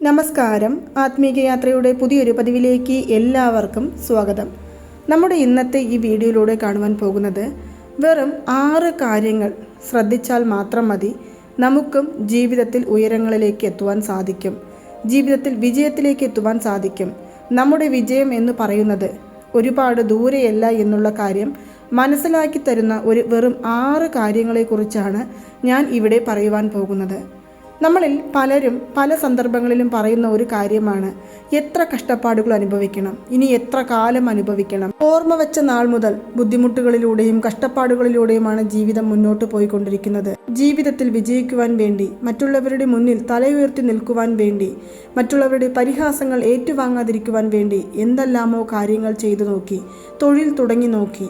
നമസ്കാരം. ആത്മീക യാത്രയുടെ പുതിയൊരു പതിവിലേക്ക് എല്ലാവർക്കും സ്വാഗതം. നമ്മുടെ ഇന്നത്തെ ഈ വീഡിയോയിലൂടെ കാണുവാൻ പോകുന്നത് വെറും ആറ് കാര്യങ്ങൾ ശ്രദ്ധിച്ചാൽ മാത്രം മതി നമുക്കും ജീവിതത്തിൽ ഉയരങ്ങളിലേക്ക് എത്തുവാൻ സാധിക്കും. ജീവിതത്തിൽ വിജയത്തിലേക്ക് എത്തുവാൻ സാധിക്കും. നമ്മുടെ വിജയം എന്ന് പറയുന്നത് ഒരുപാട് ദൂരെയല്ല എന്നുള്ള കാര്യം മനസ്സിലാക്കി തരുന്ന ഒരു വെറും ആറ് കാര്യങ്ങളെക്കുറിച്ചാണ് ഞാൻ ഇവിടെ പറയുവാൻ പോകുന്നത്. നമ്മളിൽ പലരും പല സന്ദർഭങ്ങളിലും പറയുന്ന ഒരു കാര്യമാണ്. എത്ര കഷ്ടപ്പാടുകൾ അനുഭവിക്കണം. ഇനി എത്ര കാലം അനുഭവിക്കണം. ഓർമ്മ വെച്ച നാൾ മുതൽ ബുദ്ധിമുട്ടുകളിലൂടെയും കഷ്ടപ്പാടുകളിലൂടെയുമാണ് ജീവിതം മുന്നോട്ട് പോയിക്കൊണ്ടിരിക്കുന്നത്. ജീവിതത്തിൽ വിജയിക്കുവാൻ വേണ്ടി മറ്റുള്ളവരുടെ മുന്നിൽ തലയുയർത്തി നിൽക്കുവാൻ വേണ്ടി മറ്റുള്ളവരുടെ പരിഹാസങ്ങൾ ഏറ്റുവാങ്ങാതിരിക്കുവാൻ വേണ്ടി എന്തെല്ലാമോ കാര്യങ്ങൾ ചെയ്തു നോക്കി തൊഴിൽ തുടങ്ങി നോക്കി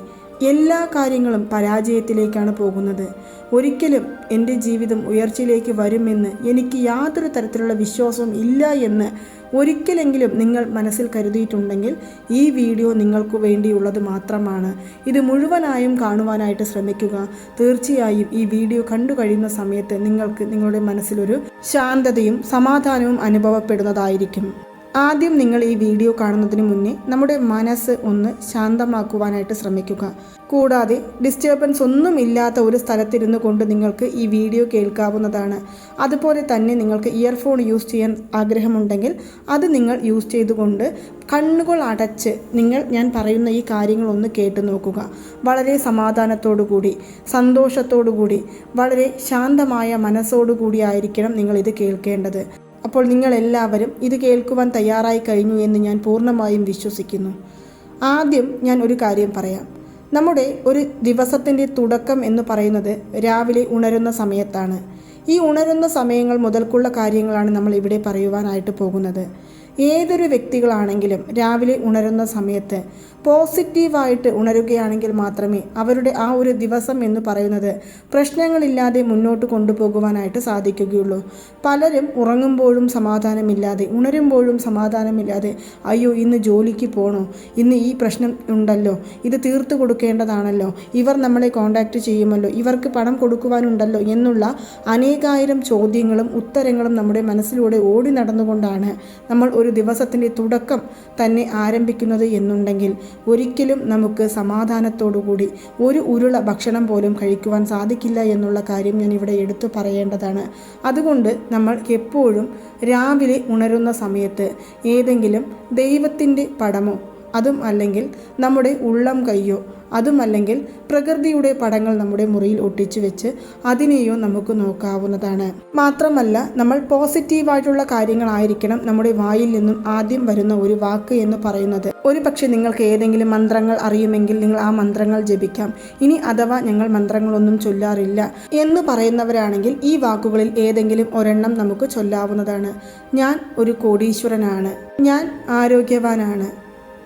എല്ലാ കാര്യങ്ങളും പരാജയത്തിലേക്കാണ് പോകുന്നത്. ഒരിക്കലും എന്റെ ജീവിതം ഉയർച്ചയിലേക്ക് വരുമെന്ന് എനിക്ക് യാതൊരു തരത്തിലുള്ള വിശ്വാസവും ഇല്ല എന്ന് ഒരിക്കലെങ്കിലും നിങ്ങൾ മനസ്സിൽ കരുതിയിട്ടുണ്ടെങ്കിൽ ഈ വീഡിയോ നിങ്ങൾക്ക് വേണ്ടിയുള്ളത് മാത്രമാണ്. ഇത് മുഴുവനായും കാണുവാനായിട്ട് ശ്രമിക്കുക. തീർച്ചയായും ഈ വീഡിയോ കണ്ടു കഴിയുന്ന സമയത്ത് നിങ്ങൾക്ക് നിങ്ങളുടെ മനസ്സിലൊരു ശാന്തതയും സമാധാനവും അനുഭവപ്പെടുന്നതായിരിക്കും. ആദ്യം നിങ്ങൾ ഈ വീഡിയോ കാണുന്നതിന് മുന്നേ നമ്മുടെ മനസ്സ് ഒന്ന് ശാന്തമാക്കുവാനായിട്ട് ശ്രമിക്കുക. കൂടാതെ ഡിസ്റ്റർബൻസ് ഒന്നും ഇല്ലാത്ത ഒരു സ്ഥലത്തിരുന്നു കൊണ്ട് നിങ്ങൾക്ക് ഈ വീഡിയോ കേൾക്കാവുന്നതാണ്. അതുപോലെ തന്നെ നിങ്ങൾക്ക് ഇയർഫോൺ യൂസ് ചെയ്യാൻ ആഗ്രഹമുണ്ടെങ്കിൽ അത് നിങ്ങൾ യൂസ് ചെയ്തുകൊണ്ട് കണ്ണുകൾ അടച്ച് നിങ്ങൾ ഞാൻ പറയുന്ന ഈ കാര്യങ്ങളൊന്ന് കേട്ടു നോക്കുക. വളരെ സമാധാനത്തോടു കൂടി സന്തോഷത്തോടു കൂടി വളരെ ശാന്തമായ മനസ്സോടുകൂടി ആയിരിക്കണം നിങ്ങൾ ഇത് കേൾക്കേണ്ടത്. അപ്പോൾ നിങ്ങളെല്ലാവരും ഇത് കേൾക്കുവാൻ തയ്യാറായി കഴിഞ്ഞു എന്ന് ഞാൻ പൂർണമായും വിശ്വസിക്കുന്നു. ആദ്യം ഞാൻ ഒരു കാര്യം പറയാം. നമ്മുടെ ഒരു ദിവസത്തിന്റെ തുടക്കം എന്ന് പറയുന്നത് രാവിലെ ഉണരുന്ന സമയത്താണ്. ഈ ഉണരുന്ന സമയങ്ങൾ മുതൽക്കുള്ള കാര്യങ്ങളാണ് നമ്മൾ ഇവിടെ പറയുവാനായിട്ട് പോകുന്നത്. ഏതൊരു വ്യക്തികളാണെങ്കിലും രാവിലെ ഉണരുന്ന സമയത്ത് പോസിറ്റീവായിട്ട് ഉണരുകയാണെങ്കിൽ മാത്രമേ അവരുടെ ആ ഒരു ദിവസം എന്ന് പറയുന്നത് പ്രശ്നങ്ങളില്ലാതെ മുന്നോട്ട് കൊണ്ടുപോകുവാനായിട്ട് സാധിക്കുകയുള്ളൂ. പലരും ഉറങ്ങുമ്പോഴും സമാധാനമില്ലാതെ ഉണരുമ്പോഴും സമാധാനമില്ലാതെ അയ്യോ ഇന്ന് ജോലിക്ക് പോകണോ ഇന്ന് ഈ പ്രശ്നം ഉണ്ടല്ലോ ഇത് തീർത്തു കൊടുക്കേണ്ടതാണല്ലോ ഇവർ നമ്മളെ കോണ്ടാക്റ്റ് ചെയ്യുമല്ലോ ഇവർക്ക് പണം കൊടുക്കുവാനുണ്ടല്ലോ എന്നുള്ള അനേകായിരം ചോദ്യങ്ങളും ഉത്തരങ്ങളും നമ്മുടെ മനസ്സിലൂടെ ഓടി നടന്നുകൊണ്ടാണ് നമ്മൾ ഒരു ദിവസത്തിന്റെ തുടക്കം തന്നെ ആരംഭിക്കുന്നത് എന്നുണ്ടെങ്കിൽ ഒരിക്കലും നമുക്ക് സമാധാനത്തോടുകൂടി ഒരു ഉരുള ഭക്ഷണം പോലും കഴിക്കുവാൻ സാധിക്കില്ല എന്നുള്ള കാര്യം ഞാൻ ഇവിടെ എടുത്തു പറയേണ്ടതാണ്. അതുകൊണ്ട് നമ്മൾ എപ്പോഴും രാവിലെ ഉണരുന്ന സമയത്ത് ഏതെങ്കിലും ദൈവത്തിന്റെ പടമോ അതും അല്ലെങ്കിൽ നമ്മുടെ ഉള്ളം കയ്യോ അതുമല്ലെങ്കിൽ പ്രകൃതിയുടെ പടങ്ങൾ നമ്മുടെ മുറിയിൽ ഒട്ടിച്ചു വെച്ച് അതിനെയോ നമുക്ക് നോക്കാവുന്നതാണ്. മാത്രമല്ല നമ്മൾ പോസിറ്റീവായിട്ടുള്ള കാര്യങ്ങളായിരിക്കണം നമ്മുടെ വായിൽ നിന്നും ആദ്യം വരുന്ന ഒരു വാക്ക് എന്ന് പറയുന്നത്. ഒരു പക്ഷേ നിങ്ങൾക്ക് ഏതെങ്കിലും മന്ത്രങ്ങൾ അറിയുമെങ്കിൽ നിങ്ങൾ ആ മന്ത്രങ്ങൾ ജപിക്കാം. ഇനി അഥവാ ഞങ്ങൾ മന്ത്രങ്ങളൊന്നും ചൊല്ലാറില്ല എന്ന് പറയുന്നവരാണെങ്കിൽ ഈ വാക്കുകളിൽ ഏതെങ്കിലും ഒരെണ്ണം നമുക്ക് ചൊല്ലാവുന്നതാണ്. ഞാൻ ഒരു കോടീശ്വരനാണ്. ഞാൻ ആരോഗ്യവാനാണ്.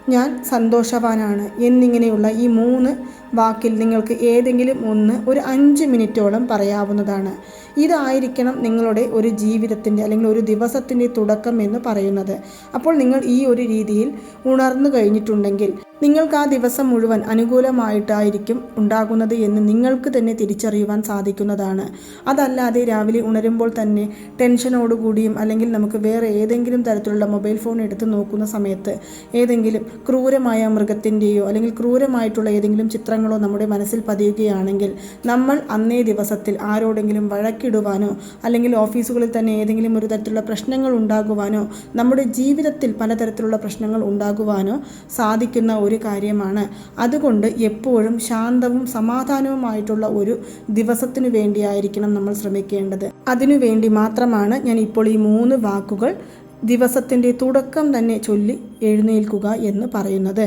ഞാൻ സന്തോഷവാനാണ് എന്നിങ്ങനെയുള്ള ഈ മൂന്ന് വാക്കിൽ നിങ്ങൾക്ക് ഏതെങ്കിലും ഒന്ന് ഒരു അഞ്ച് മിനിറ്റോളം പറയാവുന്നതാണ്. ഇതായിരിക്കണം നിങ്ങളുടെ ഒരു ജീവിതത്തിന്റെ അല്ലെങ്കിൽ ഒരു ദിവസത്തിന്റെ തുടക്കം എന്ന് പറയുന്നത്. അപ്പോൾ നിങ്ങൾ ഈ ഒരു രീതിയിൽ ഉണർന്നു കഴിഞ്ഞിട്ടുണ്ടെങ്കിൽ നിങ്ങൾക്ക് ആ ദിവസം മുഴുവൻ അനുകൂലമായിട്ടായിരിക്കും ഉണ്ടാകുന്നത് എന്ന് നിങ്ങൾക്ക് തന്നെ തിരിച്ചറിയുവാൻ സാധിക്കുന്നതാണ്. അതല്ലാതെ രാവിലെ ഉണരുമ്പോൾ തന്നെ ടെൻഷനോടുകൂടിയും അല്ലെങ്കിൽ നമുക്ക് വേറെ ഏതെങ്കിലും തരത്തിലുള്ള മൊബൈൽ ഫോൺ എടുത്ത് നോക്കുന്ന സമയത്ത് ഏതെങ്കിലും ക്രൂരമായ മൃഗത്തിന്റെയോ അല്ലെങ്കിൽ ക്രൂരമായിട്ടുള്ള ഏതെങ്കിലും ചിത്രങ്ങളോ നമ്മുടെ മനസ്സിൽ പതിയുകയാണെങ്കിൽ നമ്മൾ അന്നേ ദിവസത്തിൽ ആരോടെങ്കിലും വഴക്കിടുവാനോ അല്ലെങ്കിൽ ഓഫീസുകളിൽ തന്നെ ഏതെങ്കിലും ഒരു തരത്തിലുള്ള പ്രശ്നങ്ങൾ ഉണ്ടാകുവാനോ നമ്മുടെ ജീവിതത്തിൽ പലതരത്തിലുള്ള പ്രശ്നങ്ങൾ ഉണ്ടാകുവാനോ സാധിക്കുന്ന ഒരു കാര്യമാണ്. അതുകൊണ്ട് എപ്പോഴും ശാന്തവും സമാധാനവുമായിട്ടുള്ള ഒരു ദിവസത്തിനു വേണ്ടിയായിരിക്കണം നമ്മൾ ശ്രമിക്കേണ്ടത്. അതിനു വേണ്ടി മാത്രമാണ് ഞാൻ ഇപ്പോൾ ഈ മൂന്ന് വാക്കുകൾ ദിവസത്തിന്റെ തുടക്കം തന്നെ ചൊല്ലി എഴുന്നേൽക്കുക എന്ന് പറയുന്നത്.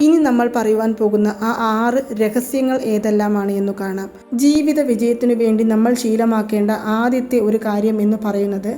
ഇനി നമ്മൾ പറയുവാൻ പോകുന്ന ആ ആറ് രഹസ്യങ്ങൾ ഏതെല്ലാമാണ് എന്ന് കാണാം. ജീവിത വിജയത്തിനു വേണ്ടി നമ്മൾ ശീലമാക്കേണ്ട ആദ്യത്തെ ഒരു കാര്യം എന്ന് പറയുന്നത്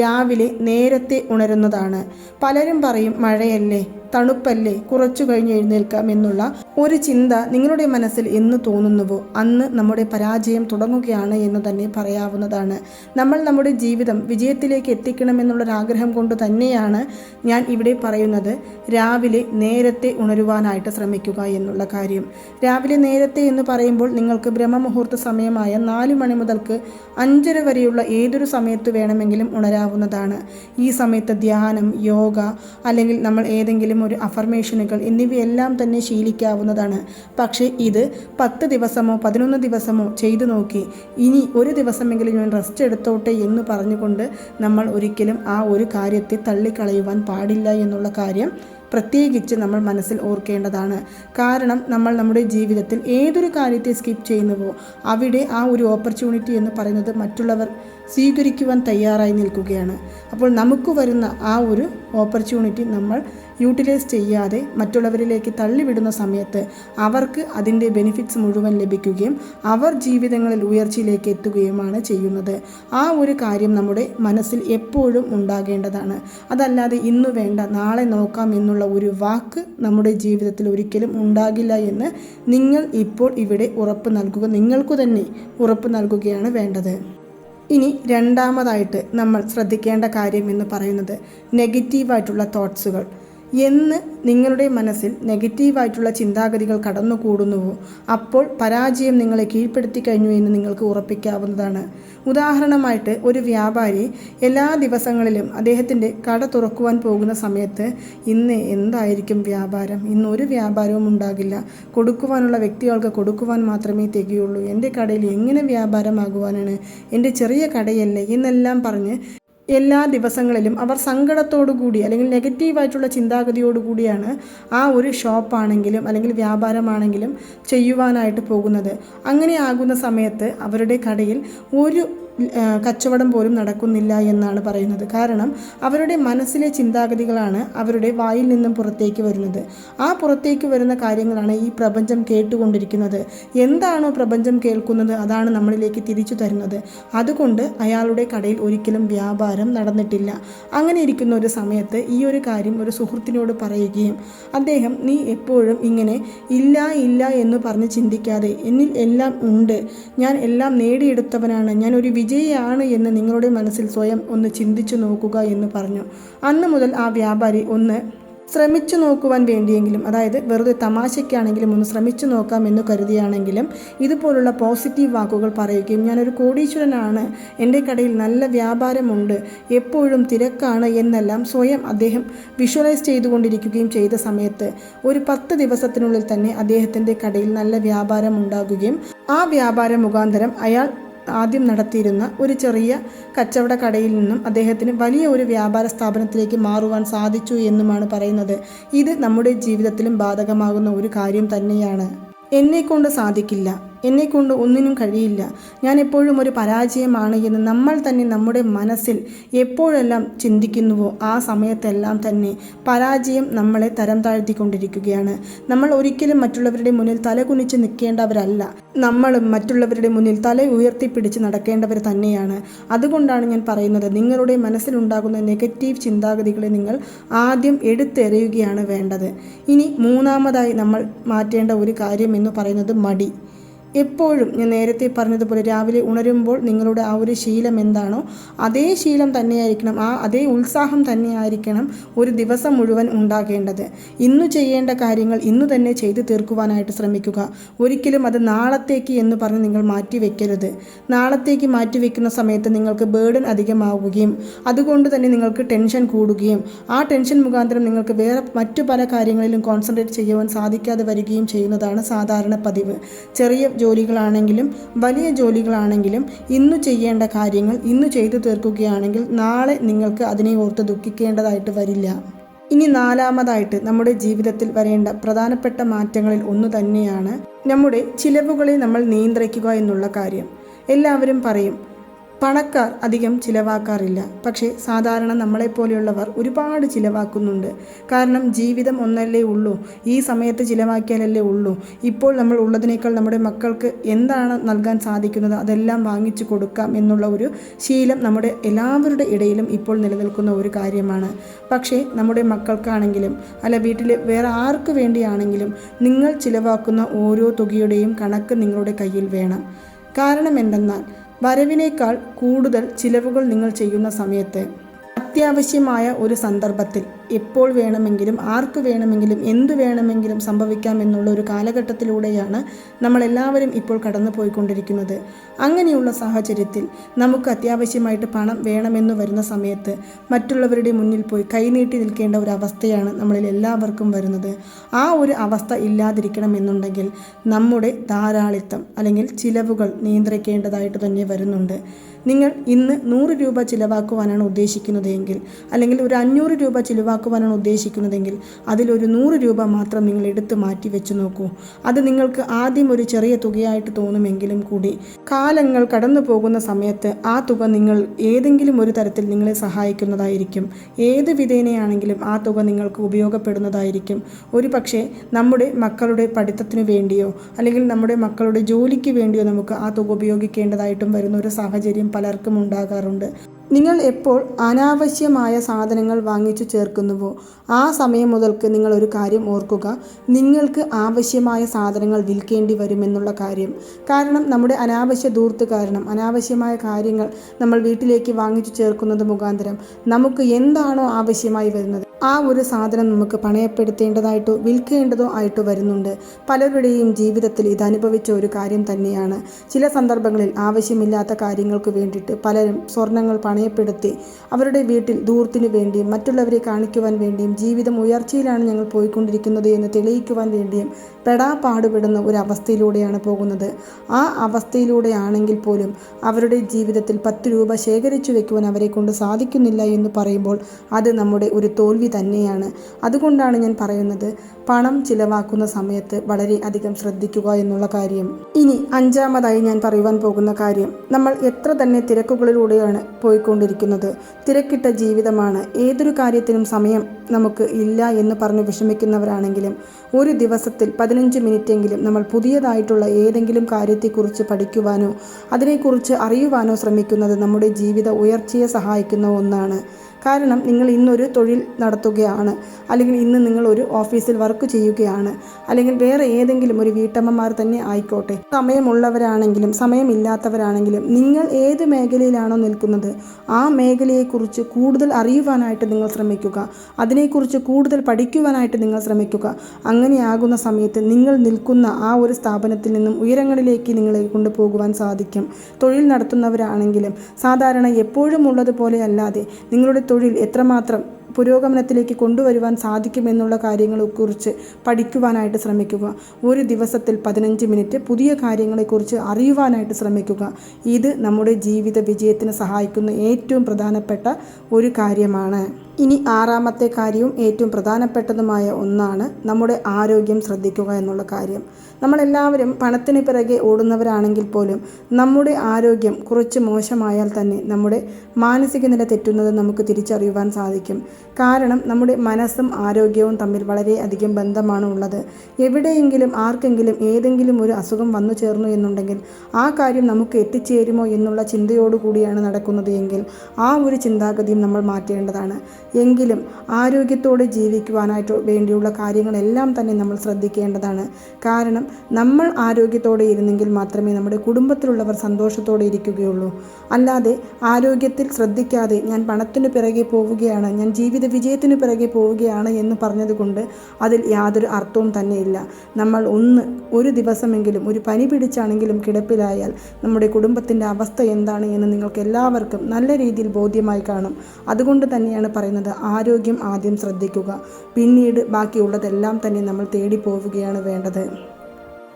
രാവിലെ നേരത്തെ ഉണരുന്നതാണ്. പലരും പറയും മഴയല്ലേ? തണുപ്പല്ലേ? കുറച്ചു കഴിഞ്ഞ് എഴുന്നേൽക്കാം എന്നുള്ള ഒരു ചിന്ത നിങ്ങളുടെ മനസ്സിൽ എന്ന് തോന്നുന്നുവോ? അന്ന് നമ്മുടെ പരാജയം തുടങ്ങുകയാണ് എന്ന് തന്നെ പറയാവുന്നതാണ്. നമ്മൾ നമ്മുടെ ജീവിതം വിജയത്തിലേക്ക് എത്തിക്കണമെന്നുള്ളൊരാഗ്രഹം കൊണ്ട് തന്നെയാണ് ഞാൻ ഇവിടെ പറയുന്നത്. രാവിലെ നേരത്തെ ഉണരുവാനായിട്ട് ശ്രമിക്കുക എന്നുള്ള കാര്യം. രാവിലെ നേരത്തെ എന്ന് പറയുമ്പോൾ നിങ്ങൾക്ക് ബ്രഹ്മമുഹൂർത്ത സമയമായ നാല് മണി മുതൽക്ക് അഞ്ചര വരെയുള്ള ഏതൊരു സമയത്ത് വേണമെങ്കിലും ഉണരാവുന്നതാണ്. ഈ സമയത്ത് ധ്യാനം യോഗ അല്ലെങ്കിൽ നമ്മൾ ഏതെങ്കിലും ഒരു അഫർമേഷനുകൾ എന്നിവയെല്ലാം തന്നെ ശീലിക്കാവുന്നതാണ്. പക്ഷേ ഇത് പത്ത് ദിവസമോ പതിനൊന്ന് ദിവസമോ ചെയ്തു നോക്കി ഇനി ഒരു ദിവസമെങ്കിലും ഞാൻ റെസ്റ്റ് എടുത്തോട്ടെ എന്ന് പറഞ്ഞുകൊണ്ട് നമ്മൾ ഒരിക്കലും ആ ഒരു കാര്യത്തെ തള്ളിക്കളയുവാൻ പാടില്ല എന്നുള്ള കാര്യം പ്രത്യേകിച്ച് നമ്മൾ മനസ്സിൽ ഓർക്കേണ്ടതാണ്. കാരണം നമ്മൾ നമ്മുടെ ജീവിതത്തിൽ ഏതൊരു കാര്യത്തെ സ്കിപ്പ് ചെയ്യുന്നുവോ അവിടെ ആ ഒരു ഓപ്പർച്യൂണിറ്റി എന്ന് പറയുന്നത് മറ്റുള്ളവർ സ്വീകരിക്കുവാൻ തയ്യാറായി നിൽക്കുകയാണ്. അപ്പോൾ നമുക്ക് വരുന്ന ആ ഒരു ഓപ്പർച്യൂണിറ്റി നമ്മൾ യൂട്ടിലൈസ് ചെയ്യാതെ മറ്റുള്ളവരിലേക്ക് തള്ളിവിടുന്ന സമയത്ത് അവർക്ക് അതിന്റെ ബെനിഫിറ്റ്സ് മുഴുവൻ ലഭിക്കുകയും അവർ ജീവിതങ്ങളിൽ ഉയർച്ചയിലേക്ക് എത്തുകയുമാണ് ചെയ്യുന്നത്. ആ ഒരു കാര്യം നമ്മുടെ മനസ്സിൽ എപ്പോഴും ഉണ്ടാകേണ്ടതാണ്. അതല്ലാതെ ഇന്ന് വേണ്ട നാളെ നോക്കാം എന്നുള്ള ഒരു വാക്ക് നമ്മുടെ ജീവിതത്തിൽ ഒരിക്കലും ഉണ്ടാകില്ല എന്ന് നിങ്ങൾ ഇപ്പോൾ ഇവിടെ ഉറപ്പ് നൽകുക നിങ്ങൾക്കു തന്നെ ഉറപ്പ് നൽകുകയാണ് വേണ്ടത്. ഇനി രണ്ടാമതായിട്ട് നമ്മൾ ശ്രദ്ധിക്കേണ്ട കാര്യം എന്ന് പറയുന്നത് നെഗറ്റീവായിട്ടുള്ള തോട്ട്സുകൾ എന്ന് നിങ്ങളുടെ മനസ്സിൽ നെഗറ്റീവായിട്ടുള്ള ചിന്താഗതികൾ കടന്നുകൂടുന്നുവോ? അപ്പോൾ പരാജയം നിങ്ങളെ കീഴ്പ്പെടുത്തി കഴിഞ്ഞു എന്ന് നിങ്ങൾക്ക് ഉറപ്പിക്കാവുന്നതാണ്. ഉദാഹരണമായിട്ട് ഒരു വ്യാപാരി എല്ലാ ദിവസങ്ങളിലും അദ്ദേഹത്തിന്റെ കട തുറക്കുവാൻ പോകുന്ന സമയത്ത് ഇന്ന് എന്തായിരിക്കും വ്യാപാരം? ഇന്ന് ഒരു വ്യാപാരവും ഉണ്ടാകില്ല. കൊടുക്കുവാനുള്ള വ്യക്തികൾക്ക് കൊടുക്കുവാൻ മാത്രമേ തികയുള്ളൂ. എന്റെ കടയിൽ എങ്ങനെ വ്യാപാരമാകുവാനാണ്? എന്റെ ചെറിയ കടയല്ലേ? എന്നെല്ലാം പറഞ്ഞ് എല്ലാ ദിവസങ്ങളിലും അവർ കൂടി അല്ലെങ്കിൽ നെഗറ്റീവായിട്ടുള്ള ചിന്താഗതിയോടു കൂടിയാണ് ആ ഒരു ഷോപ്പാണെങ്കിലും അല്ലെങ്കിൽ വ്യാപാരമാണെങ്കിലും ചെയ്യുവാനായിട്ട് പോകുന്നത്. അങ്ങനെ ആകുന്ന സമയത്ത് അവരുടെ കടയിൽ ഒരു കച്ചവടം പോലും നടക്കുന്നില്ല എന്നാണ് പറയുന്നത്. കാരണം അവരുടെ മനസ്സിലെ ചിന്താഗതികളാണ് അവരുടെ വായിൽ നിന്നും പുറത്തേക്ക് വരുന്നത്. ആ പുറത്തേക്ക് വരുന്ന കാര്യങ്ങളാണ് ഈ പ്രപഞ്ചം കേട്ടുകൊണ്ടിരിക്കുന്നത്. എന്താണോ പ്രപഞ്ചം കേൾക്കുന്നത് അതാണ് നമ്മളിലേക്ക് തിരിച്ചു തരുന്നത്. അതുകൊണ്ട് അയാളുടെ കടയിൽ ഒരിക്കലും വ്യാപാരം നടന്നിട്ടില്ല. അങ്ങനെ ഇരിക്കുന്ന ഒരു സമയത്ത് ഈ ഒരു കാര്യം ഒരു സുഹൃത്തിനോട് പറയുകയും അദ്ദേഹം നീ എപ്പോഴും ഇങ്ങനെ ഇല്ല ഇല്ല എന്ന് പറഞ്ഞ് ചിന്തിക്കാതെ എന്നിൽ എല്ലാം ഉണ്ട്. ഞാൻ എല്ലാം നേടിയെടുത്തവനാണ്. ഞാൻ ഒരു വിജയിയാണ് എന്ന് നിങ്ങളുടെ മനസ്സിൽ സ്വയം ഒന്ന് ചിന്തിച്ചു നോക്കുക എന്ന് പറഞ്ഞു. അന്ന് മുതൽ ആ വ്യാപാരി ഒന്ന് ശ്രമിച്ചു നോക്കുവാൻ വേണ്ടിയെങ്കിലും അതായത് വെറുതെ തമാശയ്ക്കാണെങ്കിലും ഒന്ന് ശ്രമിച്ചു നോക്കാം എന്ന് കരുതിയാണെങ്കിലും ഇതുപോലുള്ള പോസിറ്റീവ് വാക്കുകൾ പറയുകയും ഞാനൊരു കോടീശ്വരനാണ് എന്റെ കടയിൽ നല്ല വ്യാപാരമുണ്ട് എപ്പോഴും തിരക്കാണ് എന്നെല്ലാം സ്വയം അദ്ദേഹം വിഷ്വലൈസ് ചെയ്തുകൊണ്ടിരിക്കുകയും ചെയ്ത സമയത്ത് ഒരു പത്ത് ദിവസത്തിനുള്ളിൽ തന്നെ അദ്ദേഹത്തിന്റെ കടയിൽ നല്ല വ്യാപാരം ഉണ്ടാകുകയും ആ വ്യാപാരം മുഖാന്തരം അയാൾ ആദ്യം നടത്തിയിരുന്ന ഒരു ചെറിയ കച്ചവട കടയിൽ നിന്നും അദ്ദേഹത്തിന് വലിയ ഒരു വ്യാപാര സ്ഥാപനത്തിലേക്ക് മാറുവാൻ സാധിച്ചു എന്നുമാണ് പറയുന്നത്. ഇത് നമ്മുടെ ജീവിതത്തിലും ബാധകമാകുന്ന ഒരു കാര്യം തന്നെയാണ്. എന്നെക്കൊണ്ട് സാധിക്കില്ല. എന്നെക്കൊണ്ട് ഒന്നിനും കഴിയില്ല. ഞാൻ എപ്പോഴും ഒരു പരാജയമാണ് എന്ന് നമ്മൾ തന്നെ നമ്മുടെ മനസ്സിൽ എപ്പോഴെല്ലാം ചിന്തിക്കുന്നുവോ ആ സമയത്തെല്ലാം തന്നെ പരാജയം നമ്മളെ തരം താഴ്ത്തിക്കൊണ്ടിരിക്കുകയാണ്. നമ്മൾ ഒരിക്കലും മറ്റുള്ളവരുടെ മുന്നിൽ തലകുനിച്ച് നിൽക്കേണ്ടവരല്ല. നമ്മളും മറ്റുള്ളവരുടെ മുന്നിൽ തല ഉയർത്തിപ്പിടിച്ച് നടക്കേണ്ടവർ തന്നെയാണ്. അതുകൊണ്ടാണ് ഞാൻ പറയുന്നത് നിങ്ങളുടെ മനസ്സിലുണ്ടാകുന്ന നെഗറ്റീവ് ചിന്താഗതികളെ നിങ്ങൾ ആദ്യം എടുത്തെറിയുകയാണ് വേണ്ടത്. ഇനി മൂന്നാമതായി നമ്മൾ മാറ്റേണ്ട ഒരു കാര്യം എന്ന് പറയുന്നത് മടി. എപ്പോഴും ഞാൻ നേരത്തെ പറഞ്ഞതുപോലെ രാവിലെ ഉണരുമ്പോൾ നിങ്ങളുടെ ആ ഒരു ശീലം എന്താണോ അതേ ശീലം തന്നെയായിരിക്കണം ആ അതേ ഉത്സാഹം തന്നെയായിരിക്കണം ഒരു ദിവസം മുഴുവൻ ഉണ്ടാകേണ്ടത്. ഇന്നു ചെയ്യേണ്ട കാര്യങ്ങൾ ഇന്നു തന്നെ ചെയ്തു തീർക്കുവാനായിട്ട് ശ്രമിക്കുക. ഒരിക്കലും അത് നാളത്തേക്ക് എന്ന് പറഞ്ഞ് നിങ്ങൾ മാറ്റി വെക്കരുത് നാളത്തേക്ക് മാറ്റി വെക്കുന്ന സമയത്ത് നിങ്ങൾക്ക് ബേർഡൻ അധികമാവുകയും അതുകൊണ്ട് തന്നെ നിങ്ങൾക്ക് ടെൻഷൻ കൂടുകയും ആ ടെൻഷൻ മുഖാന്തരം നിങ്ങൾക്ക് വേറെ മറ്റു പല കാര്യങ്ങളിലും കോൺസെൻട്രേറ്റ് ചെയ്യുവാൻ സാധിക്കാതെ വരികയും ചെയ്യുന്നതാണ് സാധാരണ പതിവ്. ചെറിയ ജോലികളാണെങ്കിലും വലിയ ജോലികളാണെങ്കിലും ഇന്നു ചെയ്യേണ്ട കാര്യങ്ങൾ ഇന്നു ചെയ്തു തീർക്കുകയാണെങ്കിൽ നാളെ നിങ്ങൾക്ക് അതിനെ ഓർത്ത് ദുഃഖിക്കേണ്ടതായിട്ട് വരില്ല. ഇനി നാലാമതായിട്ട് നമ്മുടെ ജീവിതത്തിൽ വരേണ്ട പ്രധാനപ്പെട്ട മാറ്റങ്ങളിൽ ഒന്ന് തന്നെയാണ് നമ്മുടെ ചിലവുകളെ നമ്മൾ നിയന്ത്രിക്കുക എന്നുള്ള കാര്യം. എല്ലാവരും പറയും പണക്കാർ അധികം ചിലവാക്കാറില്ല. പക്ഷേ സാധാരണ നമ്മളെപ്പോലെയുള്ളവർ ഒരുപാട് ചിലവാക്കുന്നുണ്ട്. കാരണം ജീവിതം ഒന്നല്ലേ ഉള്ളൂ. ഈ സമയത്ത് ചിലവാക്കിയാലല്ലേ ഉള്ളൂ. ഇപ്പോൾ നമ്മൾ ഉള്ളതിനേക്കാൾ നമ്മുടെ മക്കൾക്ക് എന്താണ് നൽകാൻ സാധിക്കുന്നത്? അതെല്ലാം വാങ്ങിച്ചു കൊടുക്കാം എന്നുള്ള ഒരു ശീലം നമ്മുടെ എല്ലാവരുടെ ഇടയിലും ഇപ്പോൾ നിലനിൽക്കുന്ന ഒരു കാര്യമാണ്. പക്ഷേ നമ്മുടെ മക്കൾക്കാണെങ്കിലും അല്ല വീട്ടിലെ വേറെ ആർക്ക് വേണ്ടിയാണെങ്കിലും നിങ്ങൾ ചിലവാക്കുന്ന ഓരോ തുകയുടെയും കണക്ക് നിങ്ങളുടെ കയ്യിൽ വേണം. കാരണം എന്തെന്നാൽ വരവിനേക്കാൾ കൂടുതൽ ചിലവുകൾ നിങ്ങൾ ചെയ്യുന്ന സമയത്ത്. അത്യാവശ്യമായ ഒരു സന്ദർഭത്തിൽ എപ്പോൾ വേണമെങ്കിലും ആർക്ക് വേണമെങ്കിലും എന്തു വേണമെങ്കിലും സംഭവിക്കാം എന്നുള്ള ഒരു കാലഘട്ടത്തിലൂടെയാണ് നമ്മളെല്ലാവരും ഇപ്പോൾ കടന്നു പോയിക്കൊണ്ടിരിക്കുന്നത് അങ്ങനെയുള്ള സാഹചര്യത്തിൽ നമുക്ക് അത്യാവശ്യമായിട്ട് പണം വേണമെന്ന് വരുന്ന സമയത്ത് മറ്റുള്ളവരുടെ മുന്നിൽ പോയി കൈനീട്ടി നിൽക്കേണ്ട ഒരു അവസ്ഥയാണ് നമ്മളിൽ എല്ലാവർക്കും വരുന്നത്. ആ ഒരു അവസ്ഥ ഇല്ലാതിരിക്കണമെന്നുണ്ടെങ്കിൽ നമ്മുടെ ധാരാളിത്തം അല്ലെങ്കിൽ ചിലവുകൾ നിയന്ത്രിക്കേണ്ടതായിട്ട് തന്നെ വരുന്നുണ്ട്. നിങ്ങൾ ഇന്ന് നൂറ് രൂപ ചിലവാക്കുവാനാണ് ഉദ്ദേശിക്കുന്നതെങ്കിൽ അല്ലെങ്കിൽ ഒരു അഞ്ഞൂറ് രൂപ ചിലവാക്കുവാനാണ് ഉദ്ദേശിക്കുന്നതെങ്കിൽ അതിലൊരു നൂറ് രൂപ മാത്രം നിങ്ങൾ എടുത്ത് മാറ്റി വെച്ച് നോക്കൂ. അത് നിങ്ങൾക്ക് ആദ്യം ഒരു ചെറിയ തുകയായിട്ട് തോന്നുമെങ്കിലും കൂടി. കാലങ്ങൾ കടന്നു പോകുന്ന സമയത്ത് ആ തുക നിങ്ങൾ ഏതെങ്കിലും ഒരു തരത്തിൽ നിങ്ങളെ സഹായിക്കുന്നതായിരിക്കും. ഏത് വിധേനയാണെങ്കിലും ആ തുക നിങ്ങൾക്ക് ഉപയോഗപ്പെടുന്നതായിരിക്കും. ഒരു പക്ഷേ നമ്മുടെ മക്കളുടെ പഠിത്തത്തിനു വേണ്ടിയോ അല്ലെങ്കിൽ നമ്മുടെ മക്കളുടെ ജോലിക്ക് വേണ്ടിയോ നമുക്ക് ആ തുക ഉപയോഗിക്കേണ്ടതായിട്ടും വരുന്ന ഒരു സാഹചര്യം പലർക്കും ഉണ്ടാകാറുണ്ട്. നിങ്ങൾ എപ്പോൾ അനാവശ്യമായ സാധനങ്ങൾ വാങ്ങിച്ചു ചേർക്കുന്നുവോ ആ സമയം മുതൽക്ക് നിങ്ങൾ ഒരു കാര്യം ഓർക്കുക. നിങ്ങൾക്ക് ആവശ്യമായ സാധനങ്ങൾ വിൽക്കേണ്ടി വരുമെന്നുള്ള കാര്യം. കാരണം നമ്മുടെ അനാവശ്യ ദൂർത്ത് കാരണം അനാവശ്യമായ കാര്യങ്ങൾ നമ്മൾ വീട്ടിലേക്ക് വാങ്ങിച്ചു ചേർക്കുന്നത് മുഖാന്തരം നമുക്ക് എന്താണോ ആവശ്യമായി വരുന്നത്. ആ ഒരു സാധനം നമുക്ക് പണയപ്പെടുത്തേണ്ടതായിട്ടോ വിൽക്കേണ്ടതോ ആയിട്ടോ വരുന്നുണ്ട്. പലരുടെയും ജീവിതത്തിൽ ഇത് അനുഭവിച്ച ഒരു കാര്യം തന്നെയാണ്. ചില സന്ദർഭങ്ങളിൽ ആവശ്യമില്ലാത്ത കാര്യങ്ങൾക്ക് വേണ്ടിയിട്ട് പലരും സ്വർണങ്ങൾ പണയപ്പെടുത്തി അവരുടെ വീട്ടിൽ ദൂർത്തിന് വേണ്ടിയും മറ്റുള്ളവരെ കാണിക്കുവാൻ വേണ്ടിയും ജീവിതം ഉയർച്ചയിലാണ് ഞങ്ങൾ പോയിക്കൊണ്ടിരിക്കുന്നത് എന്ന് തെളിയിക്കുവാൻ വേണ്ടിയും പെടാ പാടുപെടുന്ന ഒരു അവസ്ഥയിലൂടെയാണ് പോകുന്നത്. ആ അവസ്ഥയിലൂടെയാണെങ്കിൽ പോലും അവരുടെ ജീവിതത്തിൽ പത്ത് രൂപ ശേഖരിച്ചു വെക്കുവാൻ അവരെ കൊണ്ട് സാധിക്കുന്നില്ല എന്ന് പറയുമ്പോൾ അത് നമ്മുടെ ഒരു തോൽവി തന്നെയാണ്. അതുകൊണ്ടാണ് ഞാൻ പറയുന്നത് പണം ചിലവാക്കുന്ന സമയത്ത് വളരെ അധികം ശ്രദ്ധിക്കുക എന്നുള്ള കാര്യം. ഇനി അഞ്ചാമതായി ഞാൻ പറയുവാൻ പോകുന്ന കാര്യം നമ്മൾ എത്ര തന്നെ തിരക്കുകളിലൂടെയാണ് പോയിക്കൊണ്ടിരിക്കുന്നത്. തിരക്കിട്ട ജീവിതമാണ്. ഏതൊരു കാര്യത്തിനും സമയം നമുക്ക് ഇല്ല എന്ന് പറഞ്ഞ് വിഷമിക്കുന്നവരാണെങ്കിലും ഒരു ദിവസത്തിൽ പതിനഞ്ച് മിനിറ്റെങ്കിലും നമ്മൾ പുതിയതായിട്ടുള്ള ഏതെങ്കിലും കാര്യത്തെക്കുറിച്ച് പഠിക്കുവാനോ അതിനെക്കുറിച്ച് അറിയുവാനോ ശ്രമിക്കുന്നത് നമ്മുടെ ജീവിത ഉയർച്ചയെ സഹായിക്കുന്ന ഒന്നാണ്. കാരണം നിങ്ങൾ ഇന്നൊരു തൊഴിൽ നടത്തുകയാണ്. അല്ലെങ്കിൽ ഇന്ന് നിങ്ങൾ ഒരു ഓഫീസിൽ വർക്ക് ചെയ്യുകയാണ്. അല്ലെങ്കിൽ വേറെ ഏതെങ്കിലും ഒരു വീട്ടമ്മമാർ തന്നെ ആയിക്കോട്ടെ. സമയമുള്ളവരാണെങ്കിലും സമയമില്ലാത്തവരാണെങ്കിലും നിങ്ങൾ ഏത് മേഖലയിലാണോ നിൽക്കുന്നത് ആ മേഖലയെക്കുറിച്ച് കൂടുതൽ അറിയുവാനായിട്ട് നിങ്ങൾ ശ്രമിക്കുക. അതിനെക്കുറിച്ച് കൂടുതൽ പഠിക്കുവാനായിട്ട് നിങ്ങൾ ശ്രമിക്കുക. അങ്ങനെയാകുന്ന സമയത്ത് നിങ്ങൾ നിൽക്കുന്ന ആ ഒരു സ്ഥാപനത്തിൽ നിന്നും ഉയരങ്ങളിലേക്ക് നിങ്ങളെ കൊണ്ടുപോകുവാൻ സാധിക്കും. തൊഴിൽ നടത്തുന്നവരാണെങ്കിലും സാധാരണ എപ്പോഴും ഉള്ളതുപോലെ അല്ലാതെ നിങ്ങളുടെ തൊഴിൽ എത്രമാത്രം പുരോഗമനത്തിലേക്ക് കൊണ്ടുവരുവാൻ സാധിക്കുമെന്നുള്ള കാര്യങ്ങളെക്കുറിച്ച് പഠിക്കുവാനായിട്ട് ശ്രമിക്കുക. ഒരു ദിവസത്തിൽ പതിനഞ്ച് മിനിറ്റ് പുതിയ കാര്യങ്ങളെക്കുറിച്ച് അറിയുവാനായിട്ട് ശ്രമിക്കുക. ഇത് നമ്മുടെ ജീവിത വിജയത്തിന് സഹായിക്കുന്ന ഏറ്റവും പ്രധാനപ്പെട്ട ഒരു കാര്യമാണ്. ഇനി ആറാമത്തെ കാര്യവും ഏറ്റവും പ്രധാനപ്പെട്ടതുമായ ഒന്നാണ് നമ്മുടെ ആരോഗ്യം ശ്രദ്ധിക്കുക എന്നുള്ള കാര്യം. നമ്മളെല്ലാവരും പണത്തിന് പിറകെ ഓടുന്നവരാണെങ്കിൽ പോലും നമ്മുടെ ആരോഗ്യം കുറച്ച് മോശമായാൽ തന്നെ നമ്മുടെ മാനസിക നില തെറ്റുന്നത് നമുക്ക് തിരിച്ചറിയുവാൻ സാധിക്കും. കാരണം നമ്മുടെ മനസ്സും ആരോഗ്യവും തമ്മിൽ വളരെ അധികം ബന്ധമാണ് ഉള്ളത്. എവിടെയെങ്കിലും ആർക്കെങ്കിലും ഏതെങ്കിലും ഒരു അസുഖം വന്നു ചേർന്നു എന്നുണ്ടെങ്കിൽ ആ കാര്യം നമുക്ക് എത്തിച്ചേരുമോ എന്നുള്ള ചിന്തയോടുകൂടിയാണ് നടക്കുന്നത് എങ്കിൽ ആ ഒരു ചിന്താഗതിയും നമ്മൾ മാറ്റേണ്ടതാണ്. എങ്കിലും ആരോഗ്യത്തോടെ ജീവിക്കുവാനായിട്ട് വേണ്ടിയുള്ള കാര്യങ്ങളെല്ലാം തന്നെ നമ്മൾ ശ്രദ്ധിക്കേണ്ടതാണ്. കാരണം നമ്മൾ ആരോഗ്യത്തോടെ ഇരുന്നെങ്കിൽ മാത്രമേ നമ്മുടെ കുടുംബത്തിലുള്ളവർ സന്തോഷത്തോടെ ഇരിക്കുകയുള്ളൂ. അല്ലാതെ ആരോഗ്യത്തിൽ ശ്രദ്ധിക്കാതെ ഞാൻ പണത്തിന് പിറകെ പോവുകയാണ് ഞാൻ ജീവിത വിജയത്തിന് പിറകെ പോവുകയാണ് എന്ന് പറഞ്ഞതുകൊണ്ട് അതിൽ യാതൊരു അർത്ഥവും തന്നെയില്ല. നമ്മൾ ഒന്ന് ഒരു ദിവസമെങ്കിലും ഒരു പനി പിടിച്ചാണെങ്കിലും കിടപ്പിലായാൽ നമ്മുടെ കുടുംബത്തിന്റെ അവസ്ഥ എന്താണ് എന്ന് നിങ്ങൾക്ക് എല്ലാവർക്കും നല്ല രീതിയിൽ ബോധ്യമായി കാണും. അതുകൊണ്ട് തന്നെയാണ് പറയുന്നത് ആരോഗ്യം ആദ്യം ശ്രദ്ധിക്കുക. പിന്നീട് ബാക്കിയുള്ളതെല്ലാം തന്നെ നമ്മൾ തേടി പോവുകയാണ് വേണ്ടത്.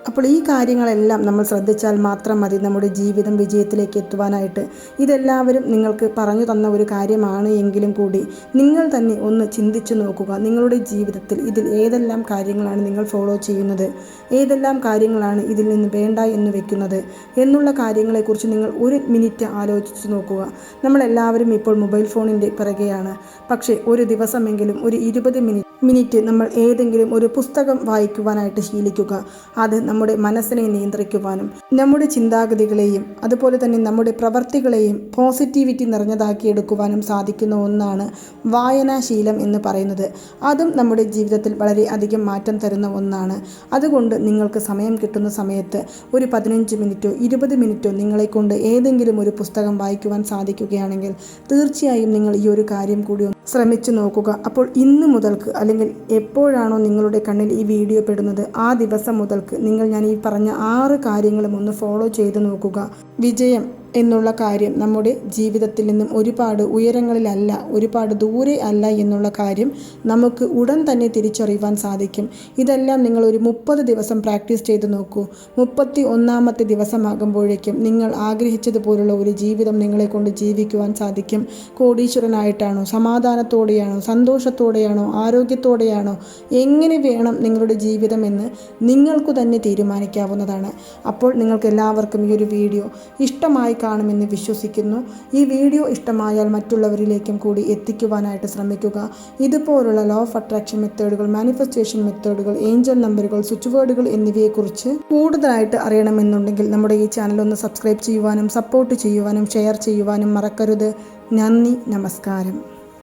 അപ്പോൾ ഈ കാര്യങ്ങളെല്ലാം നമ്മൾ ശ്രദ്ധിച്ചാൽ മാത്രം മതി നമ്മുടെ ജീവിതം വിജയത്തിലേക്ക് എത്തുവാനായിട്ട്. ഇതെല്ലാവരും നിങ്ങൾക്ക് പറഞ്ഞു തന്ന ഒരു കാര്യമാണ് എങ്കിലും കൂടി നിങ്ങൾ തന്നെ ഒന്ന് ചിന്തിച്ചു നോക്കുക. നിങ്ങളുടെ ജീവിതത്തിൽ ഇതിൽ ഏതെല്ലാം കാര്യങ്ങളാണ് നിങ്ങൾ ഫോളോ ചെയ്യുന്നത്? ഏതെല്ലാം കാര്യങ്ങളാണ് ഇതിൽ നിന്ന് വേണ്ട എന്ന് വെക്കുന്നത്? എന്നുള്ള കാര്യങ്ങളെക്കുറിച്ച് നിങ്ങൾ ഒരു മിനിറ്റ് ആലോചിച്ച് നോക്കുക. നമ്മളെല്ലാവരും ഇപ്പോൾ മൊബൈൽ ഫോണിന്റെ പിറകെയാണ്. പക്ഷേ ഒരു ദിവസമെങ്കിലും ഒരു ഇരുപത് മിനിറ്റ് മിനിറ്റ് നമ്മൾ ഏതെങ്കിലും ഒരു പുസ്തകം വായിക്കുവാനായിട്ട് ശീലിക്കുക. അത് നമ്മുടെ മനസ്സിനെ നിയന്ത്രിക്കുവാനും നമ്മുടെ ചിന്താഗതികളെയും അതുപോലെ തന്നെ നമ്മുടെ പ്രവർത്തികളെയും പോസിറ്റിവിറ്റി നിറഞ്ഞതാക്കിയെടുക്കുവാനും സാധിക്കുന്ന ഒന്നാണ് വായനാശീലം എന്ന് പറയുന്നത്. അതും നമ്മുടെ ജീവിതത്തിൽ വളരെ അധികം മാറ്റം തരുന്ന ഒന്നാണ്. അതുകൊണ്ട് നിങ്ങൾക്ക് സമയം കിട്ടുന്ന സമയത്ത് ഒരു പതിനഞ്ച് മിനിറ്റോ ഇരുപത് മിനിറ്റോ നിങ്ങളെക്കൊണ്ട് ഏതെങ്കിലും ഒരു പുസ്തകം വായിക്കുവാൻ സാധിക്കുകയാണെങ്കിൽ തീർച്ചയായും നിങ്ങൾ ഈ ഒരു കാര്യം കൂടി ശ്രമിച്ചു നോക്കുക. അപ്പോൾ ഇന്ന് മുതൽക്ക് അല്ലെങ്കിൽ എപ്പോഴാണോ നിങ്ങളുടെ കണ്ണിൽ ഈ വീഡിയോ പെടുന്നത് ആ ദിവസം മുതൽക്ക് ഞാൻ ഈ പറഞ്ഞ ആറ് കാര്യങ്ങളും ഒന്ന് ഫോളോ ചെയ്ത് നോക്കുക. വിജയം. എന്നുള്ള കാര്യം നമ്മുടെ ജീവിതത്തിൽ നിന്നും ഒരുപാട് ഉയരങ്ങളിലല്ല ഒരുപാട് ദൂരെ അല്ല എന്നുള്ള കാര്യം നമുക്ക് ഉടൻ തന്നെ തിരിച്ചറിയുവാൻ സാധിക്കും. ഇതെല്ലാം നിങ്ങൾ ഒരു മുപ്പത് ദിവസം പ്രാക്ടീസ് ചെയ്ത് നോക്കൂ. മുപ്പത്തി ഒന്നാമത്തെ ദിവസമാകുമ്പോഴേക്കും നിങ്ങൾ ആഗ്രഹിച്ചതുപോലുള്ള ഒരു ജീവിതം നിങ്ങളെ കൊണ്ട് ജീവിക്കുവാൻ സാധിക്കും. കോടീശ്വരനായിട്ടാണോ സമാധാനത്തോടെയാണോ സന്തോഷത്തോടെയാണോ ആരോഗ്യത്തോടെയാണോ എങ്ങനെ വേണം നിങ്ങളുടെ ജീവിതമെന്ന് നിങ്ങൾക്ക് തന്നെ തീരുമാനിക്കാവുന്നതാണ്. അപ്പോൾ നിങ്ങൾക്ക് എല്ലാവർക്കും ഈ ഒരു വീഡിയോ ഇഷ്ടമായി കാണുമെന്ന് വിശ്വസിക്കുന്നു. ഈ വീഡിയോ ഇഷ്ടമായാൽ മറ്റുള്ളവരിലേക്കും കൂടി എത്തിക്കുവാനായിട്ട് ശ്രമിക്കുക. ഇതുപോലുള്ള ലോ ഓഫ് അട്രാക്ഷൻ മെത്തേഡുകൾ മാനിഫെസ്റ്റേഷൻ മെത്തേഡുകൾ ഏഞ്ചൽ നമ്പറുകൾ സ്വിച്ച് വേർഡുകൾ എന്നിവയെക്കുറിച്ച് കൂടുതലായിട്ട് അറിയണമെന്നുണ്ടെങ്കിൽ നമ്മുടെ ഈ ചാനൽ ഒന്ന് സബ്സ്ക്രൈബ് ചെയ്യുവാനും സപ്പോർട്ട് ചെയ്യുവാനും ഷെയർ ചെയ്യുവാനും മറക്കരുത്. നന്ദി നമസ്കാരം.